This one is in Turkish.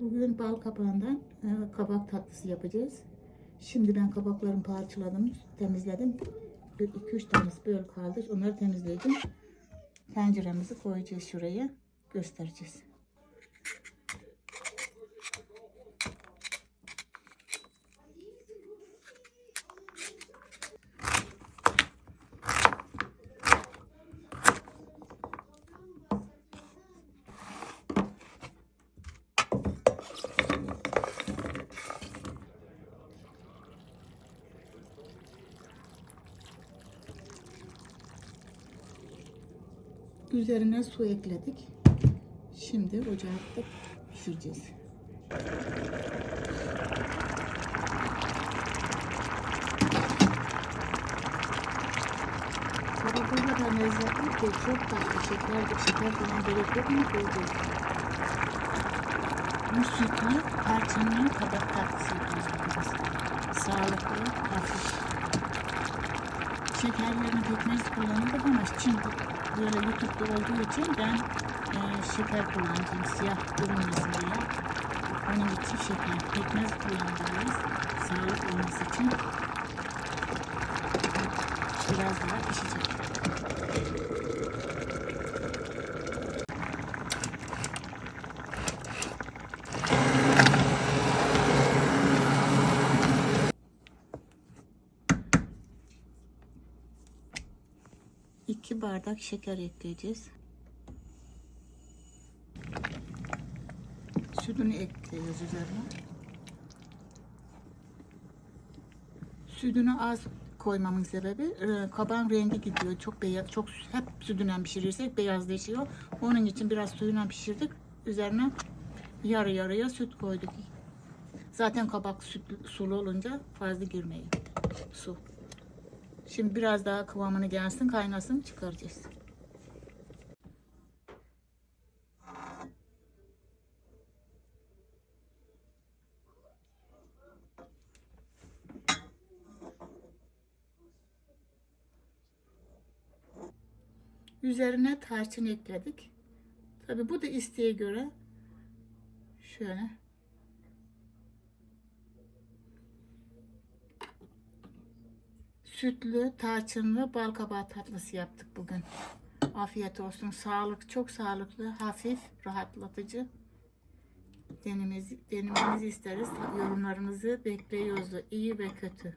Bugün bal kabağından e, kabak tatlısı yapacağız. Şimdi ben kabaklarımı parçaladım, temizledim. Bir iki üç tanesi böyle kaldı. Onları temizledim. Tenceremizi koyacağız şuraya. Göstereceğiz. Üzerine su ekledik. Şimdi ocakta pişireceğiz. Tabii bu kadar lezzetli ki çok tatlı şeker, şeker falan gerek yok mu koyacağız? Bu sütlü tarçınlı kabak tatlısı yapacağız. Sağlıklı. Şekerlerini pekmez kullanırdım ama şimdi böyle YouTube'da olduğu için ben e, şeker kullanacağım. Siyah durmasın diye. Onun için şeker, pekmez kullanacağız. Sağlık olması için. Biraz daha pişecek. İki bardak şeker ekleyeceğiz. Sütünü ekliyoruz üzerine. Sütünü az koymamın sebebi e, kabağın rengi gidiyor. Çok beyaz, çok hep sütünden pişirirsek beyazlaşıyor. Onun için biraz suyuna pişirdik. Üzerine yarı yarıya süt koyduk. Zaten kabak süt, sulu olunca fazla girmeyin. Su. Şimdi biraz daha kıvamını gelsin, kaynasın, çıkaracağız. Üzerine tarçın ekledik. Tabi bu da isteğe göre şöyle sütlü, tarçınlı bal kabağı tatlısı yaptık bugün. Afiyet olsun. Sağlık, çok sağlıklı, hafif, rahatlatıcı. Denemizi, denemenizi isteriz. Yorumlarınızı bekliyoruz. İyi ve kötü.